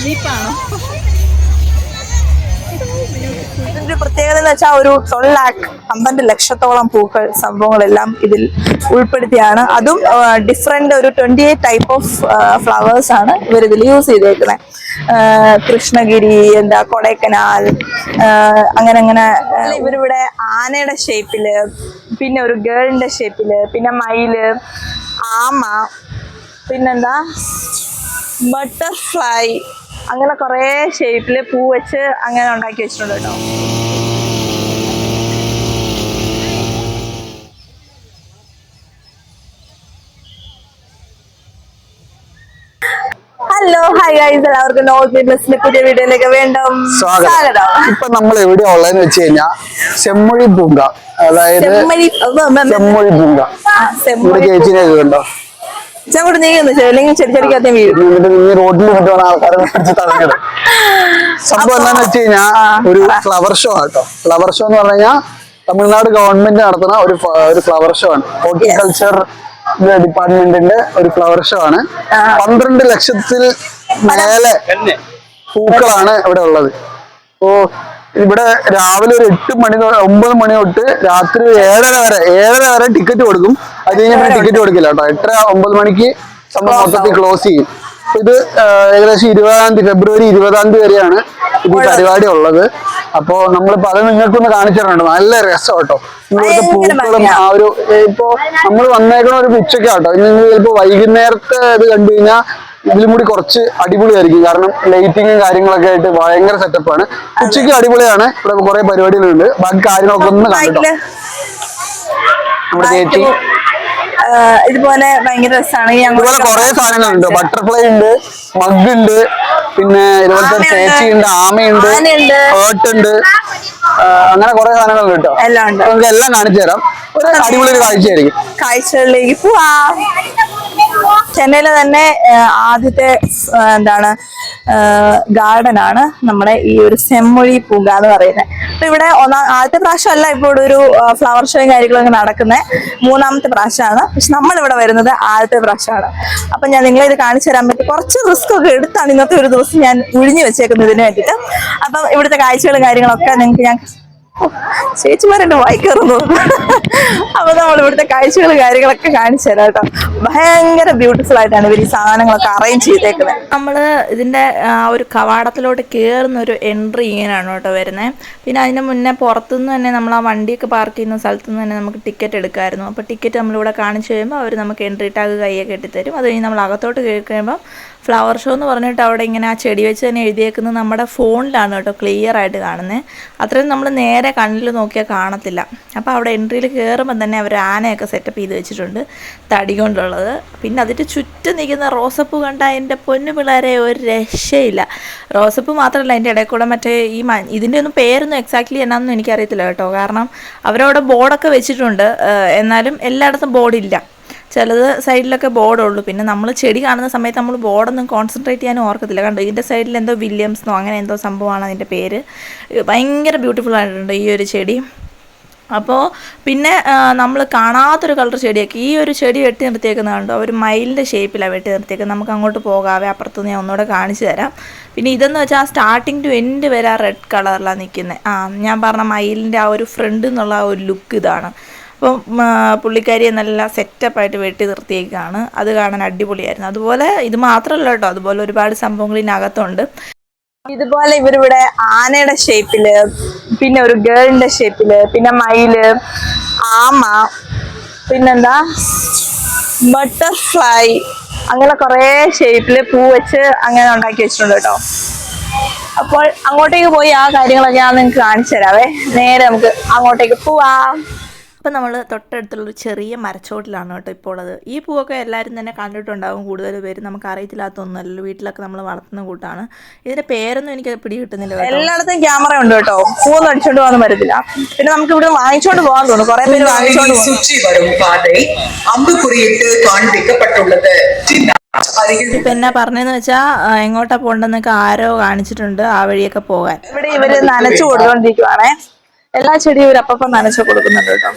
ജീപ്പാണോ ഇതിന്റെ പ്രത്യേകത എന്ന് വെച്ചാൽ ഒരു ട്വൽവ് ലാക്ക് പന്ത്രണ്ട് ലക്ഷത്തോളം പൂക്കൾ സംഭവങ്ങളെല്ലാം ഇതിൽ ഉൾപ്പെടുത്തിയാണ്. അതും ഡിഫറെന്റ് ഒരു twenty eight type of flowers ആണ് ഇവർ ഇതിൽ യൂസ് ചെയ്തേക്കുന്നത് കൃഷ്ണഗിരി എന്താ കൊടൈക്കനാൽ അങ്ങനെ അങ്ങനെ ഇവരിവിടെ ആനയുടെ ഷേപ്പിൽ പിന്നെ ഒരു ഗേളിന്റെ ഷേപ്പിൽ പിന്നെ മയിൽ ആമ പിന്നെന്താ? ബട്ടർഫ്ലൈ അങ്ങനെ കുറേ ഷേപ്പിൽ പൂ വെച്ച് അങ്ങനെ ഉണ്ടാക്കി വെച്ചിട്ടുണ്ട് കേട്ടോ. ഹലോ ഹായ് ഗൈസ് എല്ലാവർക്കും ഫിറ്റ്നസിന്റെ പുതിയ വീഡിയോയിലേക്ക് വേണ്ടും സ്വാഗതം. ഇപ്പൊ നമ്മൾ എവിടെ ഉള്ളതെന്ന് വെച്ച് കഴിഞ്ഞാൽ ചെമ്മൊഴി പൂങ്ക. അതായത് ചെമ്മൊഴി പൂങ്ക. ചേച്ചിനെ കണ്ടോ നീങ്ങുന്നു അല്ലെങ്കിൽ വീഴും. ആൾക്കാരെ പിടിച്ച് തടഞ്ഞത്. സംഭവം എന്താന്ന് വെച്ച് കഴിഞ്ഞാൽ ഒരു ഫ്ലവർ ഷോ ആട്ടോ. ഫ്ലവർ ഷോ എന്ന് പറഞ്ഞു കഴിഞ്ഞാൽ തമിഴ്നാട് ഗവൺമെന്റ് നടത്തുന്ന ഒരു ഒരു ഫ്ലവർ ഷോ ആണ്. ഹോർട്ടിക്കൾച്ചർ ഡിപ്പാർട്ട്മെന്റിന്റെ ഒരു ഫ്ലവർ ഷോ ആണ്. പന്ത്രണ്ട് ലക്ഷത്തിൽ മേലെ പൂക്കളാണ് ഇവിടെ ഉള്ളത്. ഓ ഇവിടെ രാവിലെ ഒരു എട്ട് മണി ഒമ്പത് മണി തൊട്ട് രാത്രി ഏഴര വരെ ഏഴര വരെ ടിക്കറ്റ് കൊടുക്കും. അത് കഴിഞ്ഞാൽ ടിക്കറ്റ് കൊടുക്കില്ല കേട്ടോ. എട്ടര ഒമ്പത് മണിക്ക് സംഭവം മൊത്തത്തിൽ ക്ലോസ് ചെയ്യും. ഇത് ഏകദേശം ഇരുപതാം തീയതി ഫെബ്രുവരി ഇരുപതാം തീയതി വരെയാണ് ഇത് പരിപാടി ഉള്ളത്. അപ്പോ നമ്മളിപ്പോ അത് നിങ്ങൾക്കൊന്ന് കാണിച്ചു തരണുണ്ട് നല്ല രസം കേട്ടോ. ഇവിടുത്തെ പൂക്കളും ആ ഒരു ഇപ്പോ നമ്മൾ വന്നേക്കണ ഒരു ഉച്ചക്കാട്ടോ ഇനി നിങ്ങൾ ചിലപ്പോ വൈകുന്നേരത്തെ ഇത് കണ്ടു കഴിഞ്ഞാൽ ഇതിലും കൂടി കുറച്ച് അടിപൊളിയായിരിക്കും. കാരണം ലൈറ്റിങ്ങും കാര്യങ്ങളൊക്കെ ആയിട്ട് ഭയങ്കര സെറ്റപ്പാണ് ഉച്ചയ്ക്ക് അടിപൊളിയാണ്. ഇവിടെ കുറെ പരിപാടികളുണ്ട്. ബാക്കി കാര്യങ്ങളൊക്കെ ഒന്ന് കണ്ടിട്ടോ? നമ്മുടെ ചേച്ചി. ഇതുപോലെ ഭയങ്കര രസമാണ് ഇതുപോലെ കുറെ സാധനങ്ങളുണ്ട്. ബട്ടർഫ്ലൈ ഉണ്ട് മഗ് ഉണ്ട് പിന്നെ ഇതുപോലത്തെ. ചേച്ചി ഉണ്ട് ആമയുണ്ട്. ഹേർട്ട് ഉണ്ട്. അങ്ങനെ കുറെ സാധനങ്ങളുണ്ട് കേട്ടോ. എല്ലാം ഉണ്ട്. നമുക്ക് എല്ലാം കാണിച്ചു തരാം. ഒരു അടിപൊളി ഒരു കാഴ്ചയായിരിക്കും. കാഴ്ചകളിലേക്ക് പോവാം. ചെന്നൈയിലെ തന്നെ ആദ്യത്തെ എന്താണ് ഗാർഡൻ ആണ് നമ്മുടെ ഈ ഒരു സെമ്മൊഴി പൂങ്ക എന്ന് പറയുന്നത്. അപ്പൊ ഇവിടെ ഒന്നാം ആദ്യത്തെ പ്രാവശ്യമല്ല ഇപ്പോൾ ഇവിടെ ഒരു ഫ്ലവർ ഷോയും കാര്യങ്ങളൊക്കെ നടക്കുന്നത് മൂന്നാമത്തെ പ്രാവശ്യമാണ്. പക്ഷെ നമ്മൾ ഇവിടെ വരുന്നത് ആദ്യത്തെ പ്രാവശ്യമാണ്. അപ്പൊ ഞാൻ നിങ്ങളെ ഇത് കാണിച്ചു തരാൻ പറ്റും കുറച്ച് റിസ്ക് ഒക്കെ എടുത്താണ് ഇന്നത്തെ ഒരു ദിവസം ഞാൻ ഒഴിഞ്ഞു വെച്ചേക്കുന്നത് ഇതിന് വേണ്ടിയിട്ട്. അപ്പം ഇവിടുത്തെ കാഴ്ചകളും കാര്യങ്ങളൊക്കെ നിങ്ങൾക്ക് ഞാൻ ചേച്ചിമാരെന്നെ വായിക്കാറുന്നു അപ്പൊ നമ്മൾ ഇവിടുത്തെ കാഴ്ചകൾ കാര്യങ്ങളൊക്കെ കാണിച്ചു തരാം കേട്ടോ. ഭയങ്കര ബ്യൂട്ടിഫുൾ ആയിട്ടാണ് ഇവർ ഈ സാധനങ്ങളൊക്കെ അറേഞ്ച് ചെയ്തേക്കുന്നത് നമ്മൾ ഇതിന്റെ ആ, ഒരു കവാടത്തിലോട്ട് കേറുന്ന ഒരു എൻട്രി ഇങ്ങനെയാണ് കേട്ടോ വരുന്നത് പിന്നെ അതിന് മുന്നേ പുറത്തുനിന്ന് തന്നെ നമ്മൾ ആ വണ്ടിയൊക്കെ പാർക്ക് ചെയ്യുന്ന സ്ഥലത്ത് നിന്ന് തന്നെ നമുക്ക് ടിക്കറ്റ് എടുക്കായിരുന്നു. അപ്പോൾ ടിക്കറ്റ് നമ്മളിവിടെ കാണിച്ചു കഴിയുമ്പോൾ അവർ നമുക്ക് എൻട്രി ടാഗ് കൈയൊക്കെ ഇട്ടിത്തരും. അത് കഴിഞ്ഞ് നമ്മൾ അകത്തോട്ട് കേൾക്കുമ്പോൾ ഫ്ലവർ ഷോ എന്ന് പറഞ്ഞിട്ട് അവിടെ ഇങ്ങനെ ആ ചെടി വെച്ച് തന്നെ എഴുതിയേക്കുന്നത് നമ്മുടെ ഫോണിലാണ് കേട്ടോ ക്ലിയർ ആയിട്ട് കാണുന്നത് അത്രയും നമ്മൾ നേരെ കണ്ണിൽ നോക്കിയാൽ കാണത്തില്ല. അപ്പോൾ അവിടെ എൻട്രിയിൽ കയറുമ്പോൾ തന്നെ അവർ ആനയൊക്കെ സെറ്റപ്പ് ചെയ്ത് വെച്ചിട്ടുണ്ട്. തടി കൊണ്ടുള്ളത്. പിന്നെ അതിന്റെ ചുറ്റും നിൽക്കുന്ന റോസപ്പ് കണ്ട എന്റെ പൊന്നു പിള്ളേരെ ഒരു രക്ഷയില്ല. റോസപ്പ് മാത്രമല്ല അതിന്റെ ഇടയിൽ കൂടെ മറ്റേ ഈ ഇതിന്റെ ഒന്നും പേരൊന്നും എക്സാക്ട്ലി എന്നാണെന്നും എനിക്കറിയത്തില്ല കേട്ടോ. കാരണം അവരവിടെ ബോർഡൊക്കെ വെച്ചിട്ടുണ്ട്. എന്നാലും എല്ലായിടത്തും ബോർഡില്ല ചിലത് സൈഡിലൊക്കെ ബോർഡുള്ളൂ. പിന്നെ നമ്മൾ ചെടി കാണുന്ന സമയത്ത് നമ്മൾ ബോർഡൊന്നും കോൺസെൻട്രേറ്റ് ചെയ്യാനും ഓർക്കത്തില്ല. കണ്ടോ? ഇതിന്റെ സൈഡിൽ എന്തോ വില്യംസ്നോ അങ്ങനെ എന്തോ സംഭവമാണ് അതിന്റെ പേര്. ഭയങ്കര ബ്യൂട്ടിഫുൾ ആയിട്ടുണ്ട് ഈ ഒരു ചെടി. അപ്പോൾ പിന്നെ നമ്മൾ കാണാത്തൊരു കളർ ചെടിയൊക്കെ ഈ ഒരു ചെടി വെട്ടി നിർത്തിയേക്കുന്നത് കണ്ടോ? ഒരു മയിലിന്റെ ഷേപ്പിലാണ് വെട്ടി നിർത്തിയേക്കുന്നത്. നമുക്ക് അങ്ങോട്ട് പോകാവേ അപ്പുറത്ത് ഞാൻ ഒന്നുകൂടെ കാണിച്ചു തരാം. പിന്നെ ഇതെന്ന് വെച്ചാൽ സ്റ്റാർട്ടിങ് ടു എൻഡ് വരെ റെഡ് കളറിലാണ് നിൽക്കുന്നത് ആ ഞാൻ പറഞ്ഞ മയിലിന്റെ ആ ഒരു ഫ്രണ്ട് എന്നുള്ള ആ ഒരു ലുക്ക് ഇതാണ്. അപ്പം പുള്ളിക്കാരിയെ നല്ല സെറ്റപ്പായിട്ട് വെട്ടി നിർത്തിയേക്കാണ്. അത് കാണാൻ അടിപൊളിയായിരുന്നു. അതുപോലെ ഇത് മാത്രമല്ല കേട്ടോ അതുപോലെ ഒരുപാട് സംഭവങ്ങൾ ഇതിനകത്തുണ്ട്. ഇതുപോലെ ഇവരിവിടെ ആനയുടെ ഷേപ്പിൽ പിന്നെ ഒരു ഗേളിന്റെ ഷേപ്പിൽ പിന്നെ മയിൽ ആമ പിന്നെന്താ? ബട്ടർഫ്ലൈ അങ്ങനെ കുറേ ഷേപ്പിൽ പൂ വെച്ച് അങ്ങനെ ഉണ്ടാക്കി വെച്ചിട്ടുണ്ട് കേട്ടോ. അപ്പോൾ അങ്ങോട്ടേക്ക് പോയി ആ കാര്യങ്ങളൊക്കെ ഞാൻ നിങ്ങൾക്ക് കാണിച്ചു തരാവേ. നേരെ നമുക്ക് അങ്ങോട്ടേക്ക് പോവാം. അപ്പം നമ്മൾ തൊട്ടടുത്തുള്ളൊരു ചെറിയ മരച്ചോട്ടിലാണ് കേട്ടോ ഇപ്പോൾ ഉള്ളത്. ഈ പൂവൊക്കെ എല്ലാവരും തന്നെ കണ്ടിട്ടുണ്ടാകും കൂടുതൽ പേര്. നമുക്ക് അറിയത്തില്ലാത്തൊന്നുമല്ലല്ലോ. വീട്ടിലൊക്കെ നമ്മൾ വളർത്തുന്ന കൂട്ടാണ്. ഇതിന്റെ പേരൊന്നും എനിക്ക് പിടി കിട്ടുന്നില്ല എല്ലായിടത്തും ക്യാമറ ഉണ്ട് കേട്ടോ. പൂന്ന് അടിച്ചോണ്ട് പോകാൻ പറ്റത്തില്ല. പിന്നെ നമുക്ക് ഇവിടെ വാങ്ങിച്ചോണ്ട് പോകാൻ തോന്നുന്നു. കുറെ പേര് വാങ്ങിച്ചോണ്ട് എന്നാ പറഞ്ഞെന്ന് വെച്ചാ എങ്ങോട്ടാ പോണ്ടെന്നൊക്കെ ആരോ കാണിച്ചിട്ടുണ്ട് ആ വഴിയൊക്കെ പോകാൻ. ഇവിടെ ഇവർ നനച്ചു കൊടുത്തോണ്ടിരിക്കുവാണേ. എല്ലാ ചെടിയും ഒരു അപ്പം നനച്ചു കൊടുക്കുന്നുണ്ട് കേട്ടോ.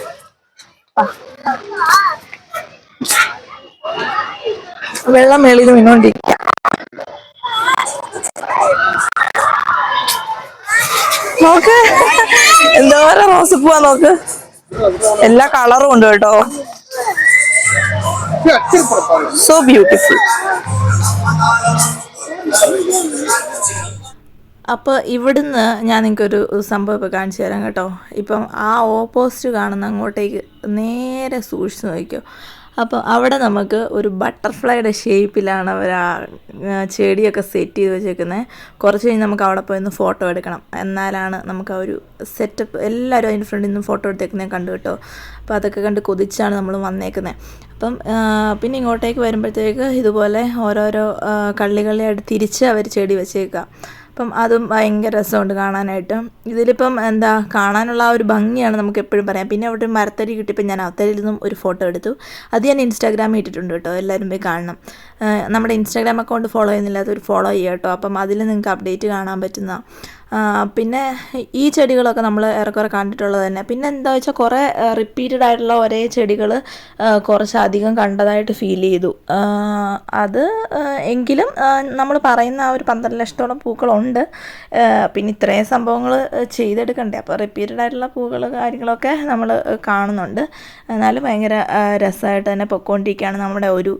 വെള്ളം മേളിൽ വീണോണ്ടിരിക്ക നോക്ക്. എന്തോരം റോസപ്പൂവാ നോക്ക്. എല്ലാ കളറും ഉണ്ട് കേട്ടോ. സോ ബ്യൂട്ടിഫുൾ അപ്പോൾ ഇവിടുന്ന് ഞാൻ നിങ്ങൾക്കൊരു സംഭവം ഇപ്പോൾ കാണിച്ചു തരാം കേട്ടോ. ഇപ്പം ആ ഓപ്പോസിറ്റ് കാണുന്ന അങ്ങോട്ടേക്ക് നേരെ സൂക്ഷിച്ച് നോക്കിക്കോ. അപ്പോൾ അവിടെ നമുക്ക് ഒരു ബട്ടർഫ്ലൈയുടെ ഷേപ്പിലാണ് അവർ ആ ചെടിയൊക്കെ സെറ്റ് ചെയ്ത് വെച്ചേക്കുന്നത് കുറച്ച് കഴിഞ്ഞ് നമുക്ക് അവിടെ പോയി ഒന്ന് ഫോട്ടോ എടുക്കണം. എന്നാലാണ് നമുക്ക് ആ ഒരു സെറ്റപ്പ് എല്ലാവരും അതിന്റെ ഫ്രണ്ടിൽ നിന്ന് ഫോട്ടോ എടുത്തേക്കുന്നത് കണ്ടു കേട്ടോ. അപ്പോൾ അതൊക്കെ കണ്ട് കൊതിച്ചാണ് നമ്മൾ വന്നേക്കുന്നത് അപ്പം പിന്നെ ഇങ്ങോട്ടേക്ക് വരുമ്പോഴത്തേക്ക് ഇതുപോലെ ഓരോരോ കള്ളികളെ കള്ളി കള്ളിയായിട്ട് തിരിച്ച് അവർ ചെടി വെച്ചേക്കുക അപ്പം അതും ഭയങ്കര രസമുണ്ട് കാണാനായിട്ട്. ഇതിലിപ്പം എന്താ കാണാനുള്ള ആ ഒരു ഭംഗിയാണ് നമുക്ക് എപ്പോഴും പറയാം. പിന്നെ അവിടെ മരത്തരി കിട്ടിയപ്പോൾ ഞാൻ അവത്തരിയിൽ നിന്നും ഒരു ഫോട്ടോ എടുത്തു. അത് ഞാൻ ഇൻസ്റ്റാഗ്രാമിൽ ഇട്ടിട്ടുണ്ട് കേട്ടോ എല്ലാവരും പോയി കാണണം. നമ്മുടെ ഇൻസ്റ്റാഗ്രാം അക്കൗണ്ട് ഫോളോ ചെയ്യുന്നില്ല അതൊരു ഫോളോ ചെയ്യുക കേട്ടോ. അപ്പം അതിൽ നിങ്ങൾക്ക് അപ്ഡേറ്റ് കാണാൻ പറ്റുന്ന പിന്നെ ഈ ചെടികളൊക്കെ നമ്മൾ ഏറെക്കുറെ കണ്ടിട്ടുള്ളത് തന്നെ. പിന്നെ എന്താ വെച്ചാൽ കുറേ റിപ്പീറ്റഡ് ആയിട്ടുള്ള ഒരേ ചെടികൾ കുറച്ചധികം കണ്ടതായിട്ട് ഫീൽ ചെയ്തു. അത് എങ്കിലും നമ്മൾ പറയുന്ന ആ ഒരു പന്ത്രണ്ട് ലക്ഷത്തോളം പൂക്കളുണ്ട്. പിന്നെ ഇത്രയും സംഭവങ്ങൾ ചെയ്തെടുക്കണ്ടേ. അപ്പോൾ റിപ്പീറ്റഡ് ആയിട്ടുള്ള പൂക്കൾ കാര്യങ്ങളൊക്കെ നമ്മൾ കാണുന്നുണ്ട്. എന്നാലും ഭയങ്കര രസമായിട്ട് തന്നെ പൊയ്ക്കൊണ്ടിരിക്കുകയാണ് നമ്മുടെ ഒരു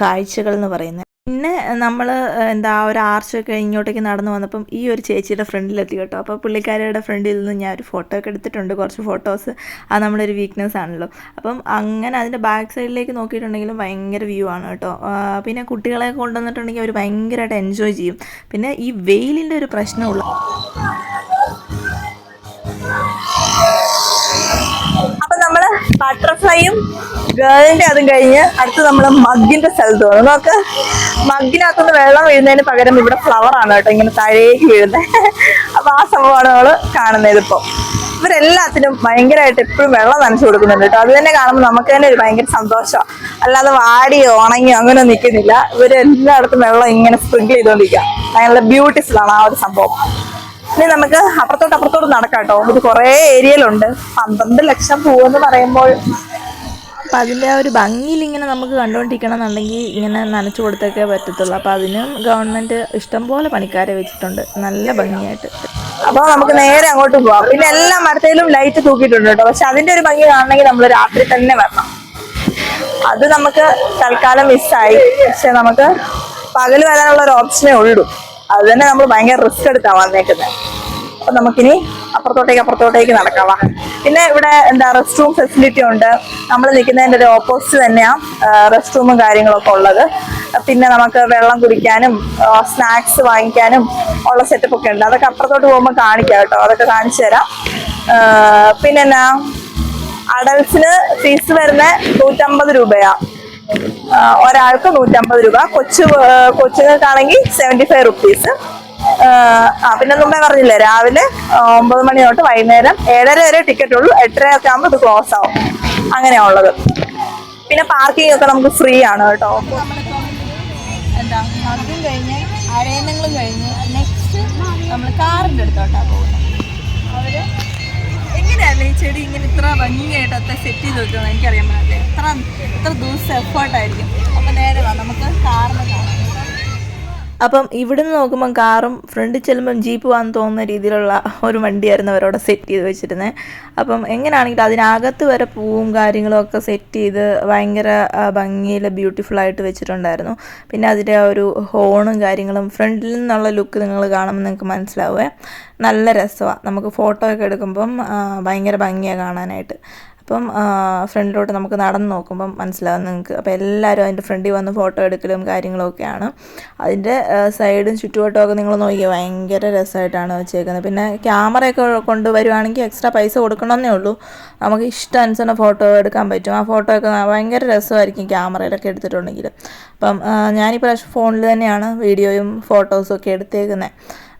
കാഴ്ചകൾ എന്ന് പറയുന്നത്. പിന്നെ നമ്മൾ എന്താ ഒരു ആർച്ചൊക്കെ ഇങ്ങോട്ടേക്ക് നടന്നു വന്നപ്പം ഈ ഒരു ചേച്ചിയുടെ ഫ്രണ്ടിലെത്തി കേട്ടോ അപ്പോൾ പുള്ളിക്കാരിയുടെ ഫ്രണ്ടിൽ നിന്ന് ഞാൻ ഒരു ഫോട്ടോ ഒക്കെ എടുത്തിട്ടുണ്ട് കുറച്ച് ഫോട്ടോസ്. അത് നമ്മുടെ ഒരു വീക്ക്നെസ് ആണല്ലോ. അപ്പം അങ്ങനെ അതിന്റെ ബാക്ക് സൈഡിലേക്ക് നോക്കിയിട്ടുണ്ടെങ്കിലും ഭയങ്കര വ്യൂ ആണ് കേട്ടോ. പിന്നെ കുട്ടികളെ കൊണ്ടുവന്നിട്ടുണ്ടെങ്കിൽ അവർ ഭയങ്കരമായിട്ട് എൻജോയ് ചെയ്യും. പിന്നെ ഈ വെയിലിന്റെ ഒരു പ്രശ്നമുള്ള നമ്മൾ ബട്ടർഫ്ലൈയും ഗേളിന്റെ അതും കഴിഞ്ഞ് അടുത്ത് നമ്മൾ മഗ്ഗിന്റെ സ്ഥലത്ത് വന്നു. നോക്ക് മഗ്ഗിനകത്തുനിന്ന് വെള്ളം വീഴുന്നതിന് പകരം ഇവിടെ ഫ്ലവർ ആണ് കേട്ടോ ഇങ്ങനെ താഴേക്ക് വീഴുന്നത്. അപ്പോൾ ആ സംഭവമാണ് നമ്മൾ കാണുന്നത് ഇപ്പോൾ ഇവരെല്ലാത്തിനും ഭയങ്കരമായിട്ട് എപ്പോഴും വെള്ളം നനച്ചു കൊടുക്കുന്നുണ്ട് കേട്ടോ. അത് തന്നെ കാണുമ്പോൾ നമുക്ക് തന്നെ ഒരു ഭയങ്കര സന്തോഷമാണ് അല്ലാതെ വാടിയോ ഉണങ്ങിയോ അങ്ങനെ നിൽക്കുന്നില്ല ഇവരെല്ലായിടത്തും വെള്ളം ഇങ്ങനെ സ്പ്രിങ്കിൾ ചെയ്തുകൊണ്ടിരിക്കുക നല്ല ബ്യൂട്ടിഫുൾ ആണ് ആ ഒരു സംഭവം. ഇനി നമുക്ക് അപ്പുറത്തോട്ട് അപ്പുറത്തോട്ട് നടക്കാം കേട്ടോ. ഇത് കുറേ ഏരിയയിലുണ്ട് പന്ത്രണ്ട് ലക്ഷം പൂവെന്ന് പറയുമ്പോൾ അപ്പം അതിന്റെ ആ ഒരു ഭംഗിയിൽ ഇങ്ങനെ നമുക്ക് കണ്ടുകൊണ്ടിരിക്കണം എന്നുണ്ടെങ്കിൽ ഇങ്ങനെ നനച്ചു കൊടുത്തൊക്കെ പറ്റത്തുള്ളൂ. അപ്പോൾ അതിനും ഗവൺമെന്റ് ഇഷ്ടംപോലെ പണിക്കാരെ വെച്ചിട്ടുണ്ട്. നല്ല ഭംഗിയായിട്ട്. അപ്പൊ നമുക്ക് നേരെ അങ്ങോട്ട് പോവാം. പിന്നെ എല്ലാ മരത്തിലും ലൈറ്റ് തൂക്കിയിട്ടുണ്ട് കേട്ടോ. പക്ഷെ അതിന്റെ ഒരു ഭംഗി കാണണമെങ്കിൽ നമ്മൾ രാത്രി തന്നെ വരണം. അത് നമുക്ക് തൽക്കാലം മിസ്സായി പക്ഷെ നമുക്ക് പകൽ വരാനുള്ള ഒരു ഓപ്ഷനേ ഉള്ളൂ. അത് തന്നെ നമ്മൾ ഭയങ്കര റിസ്ക് എടുത്താ വന്നേക്കുന്നത് അപ്പൊ നമുക്കിനി അപ്പുറത്തോട്ടേക്ക് അപ്പുറത്തോട്ടേക്ക് നടക്കാം. പിന്നെ ഇവിടെ എന്താ റെസ്റ്റ് റൂം ഫെസിലിറ്റി ഉണ്ട്. നമ്മൾ നിൽക്കുന്നതിന്റെ ഒരു ഓപ്പോസിറ്റ് തന്നെയാ റെസ്റ്റ് റൂമും കാര്യങ്ങളൊക്കെ ഉള്ളത്. പിന്നെ നമുക്ക് വെള്ളം കുടിക്കാനും സ്നാക്സ് വാങ്ങിക്കാനും ഉള്ള സെറ്റപ്പ് ഒക്കെ ഉണ്ട്. അതൊക്കെ അപ്പുറത്തോട്ട് പോകുമ്പോൾ കാണിക്കാം കേട്ടോ. അതൊക്കെ കാണിച്ചു തരാം. പിന്നെന്നാ അഡൽസിന് ഫീസ് വരുന്നത് നൂറ്റമ്പത് രൂപയാ. ആ, ഒരാൾക്ക് നൂറ്റമ്പത് രൂപ. കൊച്ചു കൊച്ചുകൾക്കാണെങ്കിൽ സെവന്റി ഫൈവ് റുപ്പീസ് ആ പിന്നെ മുമ്പേ പറഞ്ഞില്ലേ രാവിലെ ഒമ്പത് മണി തൊട്ട് വൈകുന്നേരം ഏഴര വരെ ടിക്കറ്റ് ഉള്ളൂ. എട്ടര ഒക്കെ ആകുമ്പോൾ ഇത് ക്ലോസ് ആവും. അങ്ങനെയാ ഉള്ളത്. പിന്നെ പാർക്കിംഗ് ഒക്കെ നമുക്ക് ഫ്രീ ആണ് കേട്ടോ. അതും കഴിഞ്ഞ് അരയന്നങ്ങളും കഴിഞ്ഞ് നെക്സ്റ്റ് നമ്മൾ കാറിന്റെ അടുത്തോട്ടാണ് ഈ ചെടി ഇങ്ങനെ ഇത്ര ഭംഗിയായിട്ട് അത്ര സെറ്റ് ചെയ്ത് വെക്കുന്നത് എനിക്കറിയാൻ പറ്റില്ല. എത്ര എത്ര ദിവസം എഫേർട്ടായിരിക്കും അപ്പം നേരെ വാ നമുക്ക് കാറിന് കാണാം. അപ്പം ഇവിടുന്ന് നോക്കുമ്പം കാറും ഫ്രണ്ടിൽ ചെല്ലുമ്പം ജീപ്പ് വന്ന് തോന്നുന്ന രീതിയിലുള്ള ഒരു വണ്ടിയായിരുന്നു അവരവിടെ സെറ്റ് ചെയ്ത് വെച്ചിരുന്നത് അപ്പം എങ്ങനെയാണെങ്കിലും അതിനകത്ത് വരെ പൂവും കാര്യങ്ങളും ഒക്കെ സെറ്റ് ചെയ്ത് ഭയങ്കര ഭംഗിയിൽ ബ്യൂട്ടിഫുൾ ആയിട്ട് വെച്ചിട്ടുണ്ടായിരുന്നു. പിന്നെ അതിന്റെ ഒരു ഹോണും കാര്യങ്ങളും ഫ്രണ്ടിൽ നിന്നുള്ള ലുക്ക് നിങ്ങൾ കാണുമ്പോൾ നിങ്ങൾക്ക് മനസ്സിലാവുക നല്ല രസമാണ് നമുക്ക് ഫോട്ടോ ഒക്കെ എടുക്കുമ്പം ഭയങ്കര ഭംഗിയാണ് കാണാനായിട്ട്. അപ്പം ഫ്രണ്ടിലോട്ട് നമുക്ക് നടന്ന് നോക്കുമ്പം മനസ്സിലാവും നിങ്ങൾക്ക്. അപ്പോൾ എല്ലാവരും അതിന്റെ ഫ്രണ്ടിൽ വന്ന് ഫോട്ടോ എടുക്കലും കാര്യങ്ങളൊക്കെയാണ്. അതിന്റെ സൈഡും ചുറ്റുവട്ടമൊക്കെ നിങ്ങൾ നോക്കി ഭയങ്കര രസമായിട്ടാണ് വെച്ചേക്കുന്നത്. പിന്നെ ക്യാമറയൊക്കെ കൊണ്ടുവരുവാണെങ്കിൽ എക്സ്ട്രാ പൈസ കൊടുക്കണമെന്നേ ഉള്ളൂ. നമുക്ക് ഇഷ്ടം ഇഷ്ടാനുസരണം ഫോട്ടോ എടുക്കാൻ പറ്റും. ആ ഫോട്ടോയൊക്കെ ഭയങ്കര രസമായിരിക്കും ക്യാമറയിലൊക്കെ എടുത്തിട്ടുണ്ടെങ്കിൽ. അപ്പം ഞാനിപ്പോൾ ഫോണിൽ തന്നെയാണ് വീഡിയോയും ഫോട്ടോസും ഒക്കെ എടുത്തേക്കുന്നത്.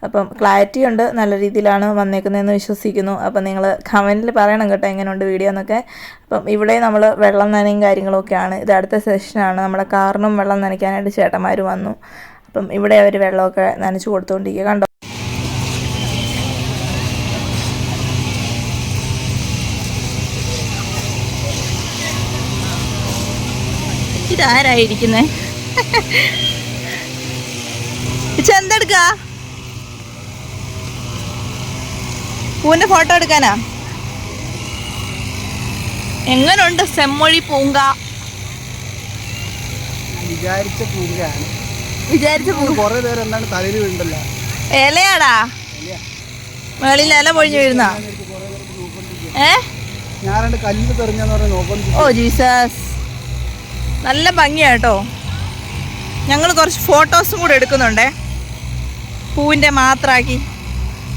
അപ്പം ക്ലാരിറ്റി ഉണ്ട് നല്ല രീതിയിലാണ് വന്നേക്കുന്നതെന്ന് വിശ്വസിക്കുന്നു. അപ്പം നിങ്ങൾ കമന്റിൽ പറയണം കേട്ടോ എങ്ങനെയുണ്ട് വീഡിയോ എന്നൊക്കെ. അപ്പം ഇവിടെ നമ്മൾ വെള്ളം നനയും കാര്യങ്ങളൊക്കെയാണ്. ഇത് അടുത്ത സെഷനാണ് നമ്മുടെ കാറിനും വെള്ളം നനയ്ക്കാനായിട്ട് ചേട്ടന്മാർ വന്നു. അപ്പം ഇവിടെ അവർ വെള്ളമൊക്കെ നനച്ച് കൊടുത്തുകൊണ്ടിരിക്കുക കണ്ടോ? ഇതാരായിരിക്കുന്നേ? എന്തെടുക്കാ പൂവിന്റെ ഫോട്ടോ എടുക്കാനാ? എങ്ങനുണ്ട് സെമ്മൊഴി പൂങ്ക? വിചാരിച്ച പൂങ്കയാണ് വിചാരിച്ച പൂ കുറെ പേര് എന്താണ് തലയിൽ വീണ്ടല്ലോ ഇലയാടാ. മേളിൽ ഇല പൊഴിഞ്ഞു വീഴുന്ന ഏ? ഞാൻ രണ്ട് കല്ലിൽ തെറിഞ്ഞെന്ന് പറഞ്ഞ് നോക്കുന്നു ഓ ജീസസ്. നല്ല ഭംഗിയാട്ടോ. ഞങ്ങൾ കുറച്ച് ഫോട്ടോസും കൂടെ എടുക്കുന്നുണ്ടേ. പൂവിന്റെ മാത്രമാക്കി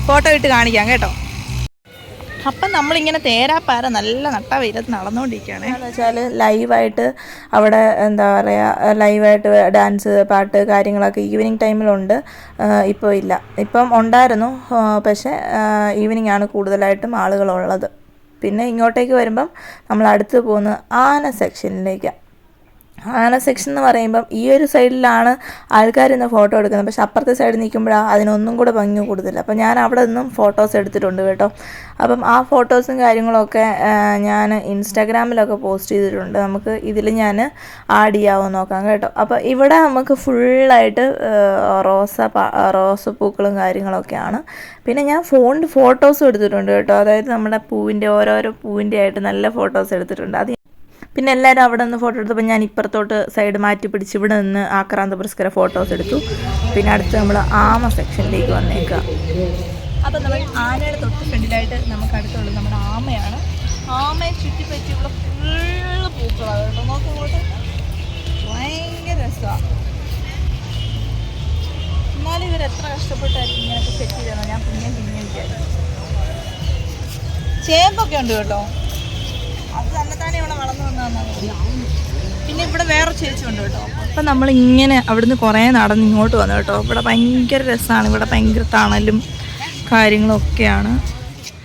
ഫോട്ടോ ഇട്ട് കാണിക്കാം കേട്ടോ. അപ്പം നമ്മളിങ്ങനെ തേരാപ്പാര നല്ല നട്ട വെയിലത്ത് നടന്നുകൊണ്ടിരിക്കുകയാണ് എന്ന് വെച്ചാൽ ലൈവായിട്ട് അവിടെ എന്താ പറയുക ലൈവായിട്ട് ഡാൻസ് പാട്ട് കാര്യങ്ങളൊക്കെ ഈവനിങ് ടൈമിലുണ്ട്. ഇപ്പോൾ ഇല്ല. ഇപ്പം ഉണ്ടായിരുന്നു പക്ഷേ ഈവനിങ് ആണ് കൂടുതലായിട്ടും ആളുകളുള്ളത്. പിന്നെ ഇങ്ങോട്ടേക്ക് വരുമ്പം നമ്മൾ അടുത്ത് പോകുന്ന ആന സെക്ഷനിലേക്കാണ് ആന സെക്ഷൻ എന്ന് പറയുമ്പം ഈ ഒരു സൈഡിലാണ് ആൾക്കാർ ഇന്ന് ഫോട്ടോ എടുക്കുന്നത്. പക്ഷെ അപ്പുറത്തെ സൈഡിൽ നിൽക്കുമ്പോഴാണ് അതിനൊന്നും കൂടെ ഭംഗി കൂടുതൽ. അപ്പം ഞാൻ അവിടെ നിന്നും ഫോട്ടോസ് എടുത്തിട്ടുണ്ട് കേട്ടോ. അപ്പം ആ ഫോട്ടോസും കാര്യങ്ങളൊക്കെ ഞാൻ ഇൻസ്റ്റാഗ്രാമിലൊക്കെ പോസ്റ്റ് ചെയ്തിട്ടുണ്ട്. നമുക്ക് ഇതിൽ ഞാൻ ആഡ് ചെയ്യാവോ നോക്കാം കേട്ടോ. അപ്പോൾ ഇവിടെ നമുക്ക് ഫുള്ളായിട്ട് റോസ റോസ റോസപ്പൂക്കളും കാര്യങ്ങളൊക്കെയാണ്. പിന്നെ ഞാൻ ഫോണിൽ ഫോട്ടോസും എടുത്തിട്ടുണ്ട് കേട്ടോ. അതായത് നമ്മുടെ പൂവിന്റെ ഓരോരോ പൂവിന്റെ ആയിട്ട് നല്ല ഫോട്ടോസ് എടുത്തിട്ടുണ്ട്. അത് പിന്നെ എല്ലാവരും അവിടെ നിന്ന് ഫോട്ടോ എടുത്തപ്പോൾ ഞാൻ ഇപ്പുറത്തോട്ട് സൈഡ് മാറ്റി പിടിച്ച് ഇവിടെ നിന്ന് ആക്രാന്ത പുരസ്കര ഫോട്ടോസ് എടുത്തു. പിന്നെ അടുത്ത് നമ്മൾ ആമ സെക്ഷനിലേക്ക് വന്നേക്കാം. അപ്പം നമ്മൾ ആനയുടെ തൊട്ട് ഫ്രണ്ടിലായിട്ട് നമുക്ക് അടുത്തുള്ളത് നമ്മുടെ ആമയാണ്. ആമയെ ചുറ്റിപ്പറ്റിയുള്ള ഫുള്ള് പൂക്കളാണ് കേട്ടോ. ഭയങ്കര രസമാണ് എന്നാലും ഇവർ എത്ര കഷ്ടപ്പെട്ടായിരിക്കും ഇങ്ങനെയൊക്കെ സെറ്റ് ചെയ്തതെന്ന് ഞാൻ പിന്നെയും പിന്നെ ചേമ്പൊക്കെ ഉണ്ട് കേട്ടോ. അത് തന്നെത്താനെ ഇവിടെ വളർന്നു വന്നതെന്നാണ് പിന്നെ ഇവിടെ വേറെ ചേച്ചി ഉണ്ട് കേട്ടോ. അപ്പം നമ്മളിങ്ങനെ അവിടുന്ന് കുറേ നടന്ന് ഇങ്ങോട്ട് വന്നു കേട്ടോ. ഇവിടെ ഭയങ്കര രസമാണ് ഇവിടെ ഭയങ്കര തണലും കാര്യങ്ങളും ഒക്കെയാണ്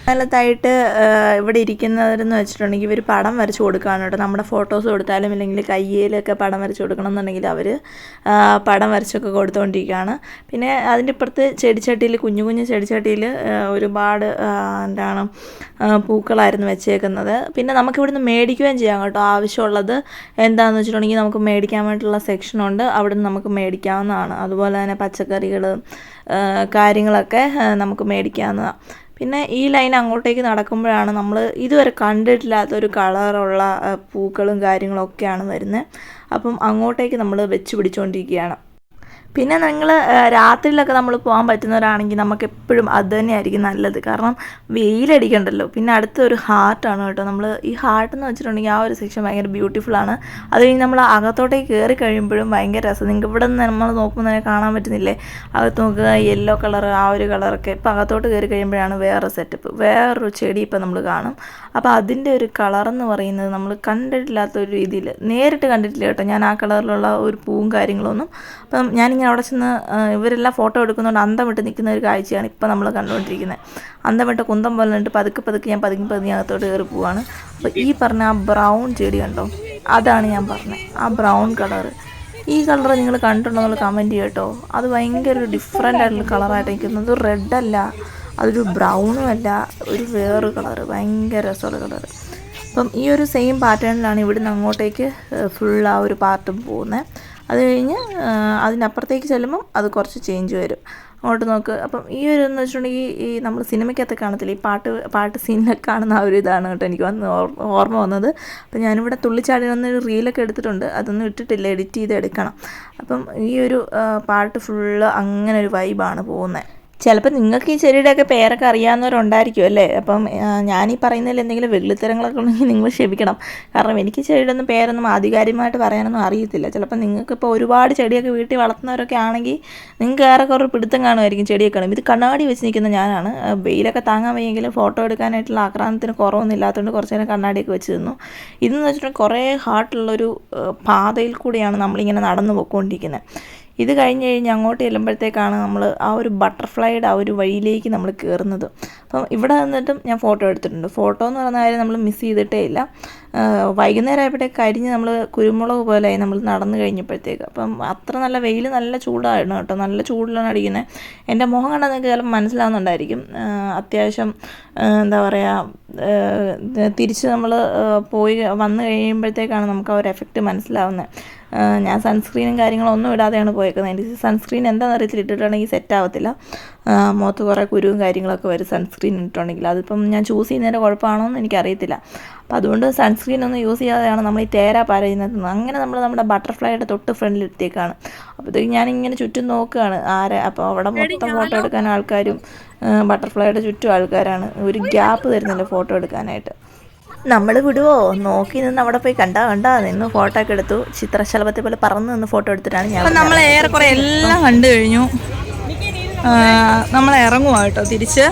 കാലത്തായിട്ട് ഇവിടെ ഇരിക്കുന്നവരെന്ന് വെച്ചിട്ടുണ്ടെങ്കിൽ ഇവർ പടം വരച്ച് കൊടുക്കുകയാണ് കേട്ടോ. നമ്മുടെ ഫോട്ടോസ് കൊടുത്താലും ഇല്ലെങ്കിൽ കയ്യിലൊക്കെ പടം വരച്ച് കൊടുക്കണം എന്നുണ്ടെങ്കിൽ അവർ പടം വരച്ചൊക്കെ കൊടുത്തുകൊണ്ടിരിക്കുകയാണ് പിന്നെ അതിന്റെ ഇപ്പുറത്ത് ചെടിച്ചട്ടിയിൽ കുഞ്ഞു കുഞ്ഞു ചെടിച്ചട്ടിയിൽ ഒരുപാട് എന്താണ് പൂക്കളായിരുന്നു വെച്ചേക്കുന്നത്. പിന്നെ നമുക്ക് ഇവിടുന്ന് മേടിക്കുകയും ചെയ്യാം കേട്ടോ. ആവശ്യമുള്ളത് എന്താണെന്ന് വെച്ചിട്ടുണ്ടെങ്കിൽ നമുക്ക് മേടിക്കാൻ വേണ്ടിയിട്ടുള്ള സെക്ഷനുണ്ട് അവിടുന്ന് നമുക്ക് മേടിക്കാവുന്നതാണ്. അതുപോലെ തന്നെ പച്ചക്കറികൾ കാര്യങ്ങളൊക്കെ നമുക്ക് മേടിക്കാവുന്നതാണ്. പിന്നെ ഈ ലൈൻ അങ്ങോട്ടേക്ക് നടക്കുമ്പോഴാണ് നമ്മൾ ഇതുവരെ കണ്ടിട്ടില്ലാത്തൊരു കളറുള്ള പൂക്കളും കാര്യങ്ങളൊക്കെയാണ് വരുന്നത് അപ്പം അങ്ങോട്ടേക്ക് നമ്മൾ വെച്ച് പിടിച്ചുകൊണ്ടിരിക്കുകയാണ് പിന്നെ നിങ്ങൾ രാത്രിയിലൊക്കെ നമ്മൾ പോകാൻ പറ്റുന്നവരാണെങ്കിൽ നമുക്ക് എപ്പോഴും അത് തന്നെയായിരിക്കും നല്ലത്. കാരണം വെയിലടിക്കണ്ടല്ലോ. പിന്നെ അടുത്ത ഒരു ഹാർട്ടാണ് കേട്ടോ. നമ്മൾ ഈ ഹാർട്ട് എന്ന് വെച്ചിട്ടുണ്ടെങ്കിൽ ആ ഒരു സെക്ഷൻ ഭയങ്കര ബ്യൂട്ടിഫുൾ ആണ് അത് കഴിഞ്ഞ് നമ്മൾ അകത്തോട്ടേക്ക് കയറി കഴിയുമ്പോഴും ഭയങ്കര രസം. നിങ്ങൾക്ക് ഇവിടെ നിന്ന് നമ്മൾ നോക്കുമ്പോൾ തന്നെ കാണാൻ പറ്റുന്നില്ലേ? അകത്ത് നോക്കുക യെല്ലോ കളർ ആ ഒരു കളറൊക്കെ ഇപ്പം അകത്തോട്ട് കയറി കഴിയുമ്പോഴാണ് വേറെ സെറ്റപ്പ് വേറൊരു ചെടി ഇപ്പം നമ്മൾ കാണും. അപ്പോൾ അതിന്റെ ഒരു കളറെന്ന് പറയുന്നത് നമ്മൾ കണ്ടിട്ടില്ലാത്ത ഒരു രീതിയിൽ നേരിട്ട് കണ്ടിട്ടില്ല കേട്ടോ. ഞാൻ ആ കളറിലുള്ള ഒരു പൂവും കാര്യങ്ങളൊന്നും. അപ്പം ഞാനിങ്ങനെ അവിടെ ചെന്ന് ഇവരെല്ലാം ഫോട്ടോ എടുക്കുന്നതുകൊണ്ട് അന്തം വിട്ട് നിൽക്കുന്ന ഒരു കാഴ്ചയാണ് ഇപ്പോൾ നമ്മൾ കണ്ടുകൊണ്ടിരിക്കുന്നത് അന്തം വിട്ട് കുന്തം പോലെ ഇട്ട് പതുക്കെ പതുക്കെ ഞാൻ പതുങ്ങി പതുങ്ങി അകത്തോട്ട് കയറി പോവാണ്. അപ്പോൾ ഈ പറഞ്ഞ ആ ബ്രൗൺ ചെടി കണ്ടോ? അതാണ് ഞാൻ പറഞ്ഞത് ആ ബ്രൗൺ കളറ്. ഈ കളർ നിങ്ങൾ കണ്ടിട്ടുണ്ടോ എന്നുള്ള കമന്റ് ചെയ്യട്ടോ. അത് ഭയങ്കര ഒരു ഡിഫറെന്റ് ആയിട്ടുള്ള കളറായിട്ട് നിൽക്കുന്നത് റെഡ് അല്ല. അതൊരു ബ്രൗണും അല്ല. ഒരു വേറൊരു കളറ്. ഭയങ്കര രസമുള്ള കളറ്. അപ്പം ഈ ഒരു സെയിം പാറ്റേണിലാണ് ഇവിടുന്ന് അങ്ങോട്ടേക്ക് ഫുൾ ആ ഒരു പാർട്ടും പോകുന്നത് അത് കഴിഞ്ഞ് അതിനപ്പുറത്തേക്ക് ചെല്ലുമ്പം അത് കുറച്ച് ചേഞ്ച് വരും. അങ്ങോട്ട് നോക്ക്. അപ്പം ഈ ഒരു എന്ന് വെച്ചിട്ടുണ്ടെങ്കിൽ ഈ നമ്മൾ സിനിമയ്ക്കകത്ത് കാണത്തില്ല ഈ പാട്ട് പാട്ട് സീനിലൊക്കെ കാണുന്ന ആ ഒരു ഇതാണ് കേട്ടോ എനിക്ക് വന്ന് ഓർമ്മ വന്നത്. അപ്പം ഞാനിവിടെ തുള്ളിച്ചാടി വന്നൊരു റീലൊക്കെ എടുത്തിട്ടുണ്ട്. അതൊന്നും ഇട്ടിട്ടില്ല എഡിറ്റ് ചെയ്ത് എടുക്കണം. അപ്പം ഈ ഒരു പാട്ട് ഫുള്ള് അങ്ങനെ ഒരു വൈബാണ് പോകുന്നത് ചിലപ്പോൾ നിങ്ങൾക്ക് ഈ ചെടിയുടെയൊക്കെ പേരൊക്കെ അറിയാവുന്നവരുണ്ടായിരിക്കും അല്ലേ? അപ്പം ഞാനീ പറയുന്നതിൽ എന്തെങ്കിലും വെള്ളിത്തരങ്ങളൊക്കെ ഉണ്ടെങ്കിൽ നിങ്ങൾ ക്ഷമിക്കണം. കാരണം എനിക്ക് ചെടിയുടെ ഒന്നും പേരൊന്നും ആധികാരികമായിട്ട് പറയാനൊന്നും അറിയത്തില്ല. ചിലപ്പോൾ നിങ്ങൾക്ക് ഇപ്പോൾ ഒരുപാട് ചെടിയൊക്കെ വീട്ടിൽ വളർത്തുന്നവരൊക്കെ ആണെങ്കിൽ നിങ്ങൾക്ക് ഏറെ പിടുത്തം കാണുമായിരിക്കും ചെടിയൊക്കെ ഇത് കണ്ണാടി വെച്ച് നിൽക്കുന്ന ഞാനാണ് വെയിലൊക്കെ താങ്ങാൻ വയ്യെങ്കിലും ഫോട്ടോ എടുക്കാനായിട്ടുള്ള ആക്രാന്തത്തിന് കുറവൊന്നും ഇല്ലാത്തതുകൊണ്ട് കുറച്ച് നേരം കണ്ണാടിയൊക്കെ വെച്ച് നിന്നു. ഇതെന്ന് വെച്ചിട്ടുണ്ടെങ്കിൽ കുറേ ഹാർട്ടുള്ളൊരു പാതയിൽ കൂടിയാണ് നമ്മളിങ്ങനെ നടന്നു പോയിക്കൊണ്ടിരിക്കുന്നത് ഇത് കഴിഞ്ഞ് കഴിഞ്ഞ് അങ്ങോട്ട് ചെല്ലുമ്പോഴത്തേക്കാണ് നമ്മൾ ആ ഒരു ബട്ടർഫ്ലൈയുടെ ആ ഒരു വഴിയിലേക്ക് നമ്മൾ കയറുന്നത് അപ്പം ഇവിടെ നിന്നിട്ടും ഞാൻ ഫോട്ടോ എടുത്തിട്ടുണ്ട്. ഫോട്ടോ എന്ന് പറഞ്ഞ കാര്യം നമ്മൾ മിസ് ചെയ്തിട്ടേ ഇല്ല. വൈകുന്നേരം ആയപ്പോഴത്തേക്ക് കരിഞ്ഞ് നമ്മൾ കുരുമുളക് പോലെ നമ്മൾ നടന്നു കഴിഞ്ഞപ്പോഴത്തേക്ക്. അപ്പം അത്ര നല്ല വെയിൽ നല്ല ചൂടായിരുന്നു കേട്ടോ. നല്ല ചൂടിലാണ് അടിക്കുന്നത് എന്റെ മുഖം കണ്ടാൽ നിങ്ങൾക്ക് ചിലപ്പോൾ മനസ്സിലാവുന്നുണ്ടായിരിക്കും. അത്യാവശ്യം എന്താ പറയുക തിരിച്ച് നമ്മൾ പോയി വന്നു കഴിയുമ്പോഴത്തേക്കാണ് നമുക്ക് ആ ഒരു എഫക്റ്റ് മനസ്സിലാവുന്നത് ഞാൻ സൺസ്ക്രീനും കാര്യങ്ങളൊന്നും ഇടാതെയാണ് പോയേക്കുന്നത്. എനിക്ക് സൺസ്ക്രീൻ എന്താണെന്ന് അറിയത്തില്ല. ഇട്ടിട്ടുണ്ടെങ്കിൽ സെറ്റ് ആവത്തില്ല. മുഖത്ത് കുറേ കുരുവും കാര്യങ്ങളൊക്കെ വരും സൺസ്ക്രീൻ ഇട്ടിട്ടുണ്ടെങ്കിൽ. അതിപ്പം ഞാൻ ചൂസ് ചെയ്യുന്നതിന്റെ കുഴപ്പമാണോ എന്ന് എനിക്കറിയത്തില്ല. അപ്പം അതുകൊണ്ട് സൺസ്ക്രീൻ ഒന്നും യൂസ് ചെയ്യാതെയാണ് നമ്മൾ ഈ തേര പറയുന്നത് അങ്ങനെ നമ്മൾ നമ്മുടെ ബട്ടർഫ്ലൈയുടെ തൊട്ട് ഫ്രണ്ടിൽ എത്തിയേക്കാണ്. അപ്പോഴത്തേക്ക് ഞാനിങ്ങനെ ചുറ്റും നോക്കുകയാണ്. ആരെ അപ്പോൾ അവിടെ മൊത്തം ഫോട്ടോ എടുക്കാൻ ആൾക്കാരും ബട്ടർഫ്ലൈയുടെ ചുറ്റും ആൾക്കാരാണ്. ഒരു ഗ്യാപ്പ് തരുന്നില്ല ഫോട്ടോ എടുക്കാനായിട്ട്. നമ്മൾ വിടുവോ? നോക്കി നിന്ന് അവിടെ പോയി കണ്ട കണ്ട നിന്ന് ഫോട്ടോ ഒക്കെ എടുത്തു. ചിത്രശലഭത്തെ പോലെ പറന്ന് നിന്ന് ഫോട്ടോ എടുത്തിട്ടാണ് ഞാൻ നമ്മൾ ഏറെക്കുറെ എല്ലാം കണ്ടു കഴിഞ്ഞു. നമ്മൾ ഇറങ്ങുവാ കേട്ടോ തിരിച്ച്.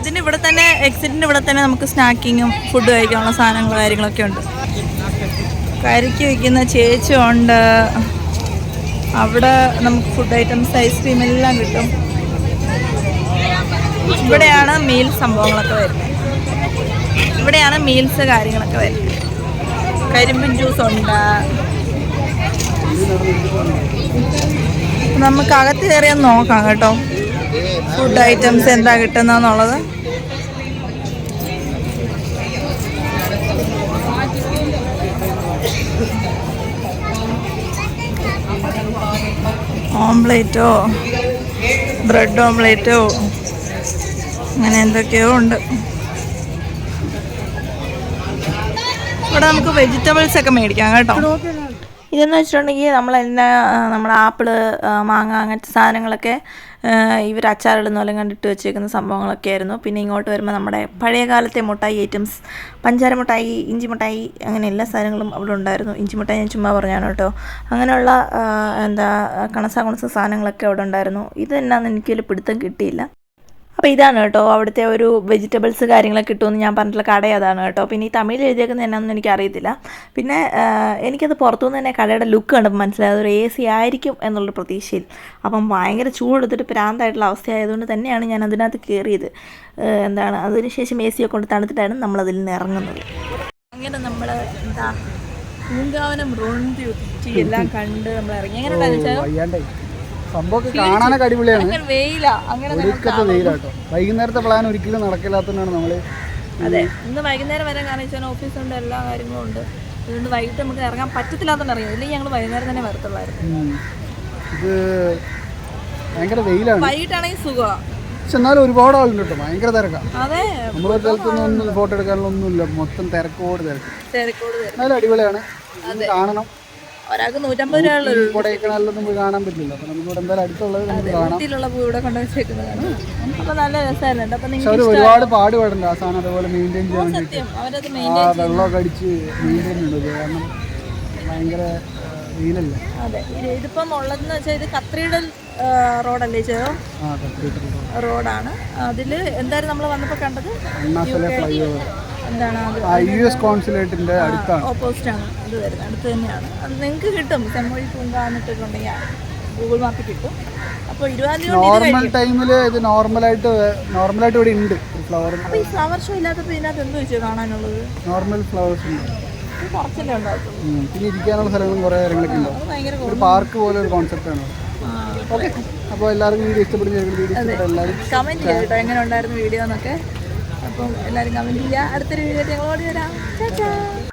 ഇതിന് ഇവിടെ തന്നെ എക്സിറ്റിന്റെ ഇവിടെ തന്നെ നമുക്ക് സ്നാക്കിങ്ങും ഫുഡ് കഴിക്കാനുള്ള സാധനങ്ങൾ കാര്യങ്ങളൊക്കെ ഉണ്ട്. കരിക്ക് വയ്ക്കുന്ന ചേച്ചുണ്ട് അവിടെ നമുക്ക് ഫുഡ് ഐറ്റംസ് ഐസ്ക്രീം എല്ലാം കിട്ടും. ഇവിടെയാണ് മീൽ സംഭവങ്ങളൊക്കെ വരുന്നത്. ഇവിടെയാണ് മീൽസ് കാര്യങ്ങളൊക്കെ വരുന്നത്. കരിമ്പിൻ ജ്യൂസ് ഉണ്ട്. നമുക്ക് അകത്ത് കയറിയാൽ നോക്കാം കേട്ടോ. ഫുഡ് ഐറ്റംസ് എന്താ കിട്ടുന്നതെന്നുള്ളത്. ഓംപ്ലേറ്റോ ബ്രെഡ് ഓംപ്ലേറ്റോ അങ്ങനെ എന്തൊക്കെയോ ഉണ്ട്. ഇവിടെ നമുക്ക് വെജിറ്റബിൾസ് ഒക്കെ മേടിക്കാം കേട്ടോ. ഇതെന്ന് വെച്ചിട്ടുണ്ടെങ്കിൽ നമ്മൾ എന്നാ നമ്മുടെ ആപ്പിൾ മാങ്ങ അങ്ങനത്തെ സാധനങ്ങളൊക്കെ ഇവർ അച്ചാറിടുന്ന പോലെ കണ്ടിട്ട് വെച്ചേക്കുന്ന സംഭവങ്ങളൊക്കെ ആയിരുന്നു. പിന്നെ ഇങ്ങോട്ട് വരുമ്പോൾ നമ്മുടെ പഴയ കാലത്തെ മുട്ടായി ഐറ്റംസ് പഞ്ചാര മുട്ടായി ഇഞ്ചി മുട്ടായി അങ്ങനെ എല്ലാ സാധനങ്ങളും അവിടെ ഉണ്ടായിരുന്നു. ഇഞ്ചി മുട്ടായി ഞാൻ ചുമ്മാ പറഞ്ഞാണ് കേട്ടോ. അങ്ങനെയുള്ള എന്താ കണസ കണസ സാധനങ്ങളൊക്കെ അവിടെ ഉണ്ടായിരുന്നു. ഇത് എന്നാന്ന് എനിക്ക് വലിയ പിടുത്തം കിട്ടിയില്ല. അപ്പോൾ ഇതാണ് കേട്ടോ അവിടുത്തെ ഒരു വെജിറ്റബിൾസ് കാര്യങ്ങളൊക്കെ കിട്ടുമെന്ന് ഞാൻ പറഞ്ഞിട്ടുള്ള കട അതാണ് കേട്ടോ. പിന്നെ ഈ തമിഴിൽ എഴുതിയേക്കുന്നത് എന്നാന്നും എനിക്ക് അറിയത്തില്ല. പിന്നെ എനിക്കത് പുറത്തുനിന്ന് തന്നെ കടയുടെ ലുക്ക് കണ്ടപ്പോൾ മനസ്സിലായത് ഒരു എ സി ആയിരിക്കും എന്നുള്ള പ്രതീക്ഷയിൽ. അപ്പം ഭയങ്കര ചൂടെടുത്തിട്ട് പ്രാന്തായിട്ടുള്ള അവസ്ഥയായതുകൊണ്ട് തന്നെയാണ് ഞാൻ അതിനകത്ത് കയറിയത് എന്താണ് അതിനുശേഷം എ സിയൊക്കെ കൊണ്ട് തണുത്തിട്ടാണ് നമ്മളതിൽ നിന്ന് ഇറങ്ങുന്നത്. അങ്ങനെ നമ്മൾ എന്താ പൂങ്കാവനം റോണ്ടി എല്ലാം കണ്ട് നമ്മൾ ഇറങ്ങി. എങ്ങനെ സംഭവമൊക്കെ കാണാനൊക്കെ അടിപൊളിയാണ്. വെയിലാ. അങ്ങനെ ഒരിക്കത്തെ വെയിലാട്ടോ. വൈകുന്നേരത്തെ പ്ലാൻ ഒരിക്കലും നടക്കില്ലാത്തതുകൊണ്ടാണ് നമ്മൾ അതെ. ഇന്ന് വൈകുന്നേരം വരെ കാരണം വെച്ചാൽ ഓഫീസുണ്ട് എല്ലാ കാര്യങ്ങളും ഉണ്ട്. അതുകൊണ്ട് വൈകിട്ട് നമുക്ക് ഇറങ്ങാൻ പറ്റത്തില്ലാത്തതുകൊണ്ട് ഇറങ്ങി ഇല്ലെങ്കിൽ ഞങ്ങൾ വൈകുന്നേരം തന്നെ വരത്തുള്ളായിരുന്നു. ഇത് ഭയങ്കര വെയിലാണ്. വൈകിട്ടാണെങ്കിൽ സുഖമാണ് പക്ഷെ എന്നാലും ഒരുപാട് ആളുണ്ട് കേട്ടോ. ഭയങ്കര തിരക്കാണ് അതെ. നമ്മളെ സ്ഥലത്തൊന്നും ഫോട്ടോ ഫോട്ടോ എടുക്കാനുള്ളൊന്നുമില്ല മൊത്തം തിരക്കോട് തിരക്ക്. തിരക്കോട് തരും എന്നാലും അടിപൊളിയാണ്. കാണണം. ഒരാൾക്ക് നൂറ്റമ്പത് രൂപ ഉള്ളൂ കൊടൈക്കനാലിലൊന്നും പോയി കാണാൻ പറ്റില്ല. അപ്പൊ നമുക്ക് ഇവിടെ എന്തായാലും അടുത്തുള്ളത് നമുക്ക് കാണാം. വീട്ടിലുള്ള പൂ ഇവിടെ കൊണ്ടുവച്ചേക്കുന്നതാണ് അപ്പൊ നല്ല രസമായിരുന്നു അപ്പൊ പക്ഷെ നിങ്ങൾ അവർ ഒരുപാട് പാടുപെടണ്ട ആ സാധനം അതുപോലെ മെയിന്റെയിൻ ചെയ്യാൻ വേണ്ടിയിട്ട്. സത്യം. അവരത് ആ മെയിന്റെയിൻ വെള്ളമൊക്കെ അടിച്ച് മെയിന്റെയിൻ കാരണം ഭയങ്കര വെയിലല്ലേ? അതെ. ഇത് ഇതിപ്പം ഉള്ളതെന്ന് വെച്ചാൽ ഇത് കത്രീഡൽ റോഡല്ലേ ചെയ്തോ ആ റോഡാണ്. അതിൽ എന്തായാലും നമ്മൾ വന്നപ്പോൾ കണ്ടത് Anna Salai flyover U S കോൺസുലേറ്റിന്റെ അടുത്താണ്. ഓപ്പോസിറ്റാണ് അത് വരുന്നത്. അടുത്ത് തന്നെയാണ്. അത് നിങ്ങൾക്ക് കിട്ടും. സെമ്മൊഴി പൂങ്കാന്നിട്ടുണ്ടെങ്കിൽ ഗൂഗിൾ മാപ്പിൽ കിട്ടും. അപ്പോൾ ഇരുപതാം തീയതി ഇത് നോർമൽ ടൈമിൽ ഇത് നോർമലായിട്ട് നോർമലായിട്ട് ഇവിടെ ഉണ്ട്. ഫ്ലവർ അപ്പോൾ ഈ ഫ്ലവർ ഷോ ഇല്ലാത്തപ്പോൾ ഇതിനകത്ത് എന്ത് വെച്ചാൽ കാണാനുള്ളത്? നോർമൽ ഫ്ലവേഴ്സ് ഉണ്ട്. ഇത് കുറച്ചല്ലേ ഉണ്ടാകത്തുള്ളൂ. പിന്നെ ഇരിക്കാനുള്ള സ്ഥലങ്ങളും കുറേ കാര്യങ്ങളൊക്കെ ഉണ്ടാവും ഒരു പാർക്ക് പോലെ ഒരു കോൺസെപ്റ്റാണ് ഓക്കെ അപ്പോൾ എല്ലാവർക്കും വീഡിയോ ഇഷ്ടപ്പെടുന്ന എല്ലാവരും കമന്റ് ചെയ്യാം കേട്ടോ. എങ്ങനെ ഉണ്ടായിരുന്നു വീഡിയോ എന്നൊക്കെ. അപ്പം എല്ലാവരും കമന്റ് ചെയ്യുക. അടുത്തൊരു വീഡിയോ ഞങ്ങളോട് വരാം.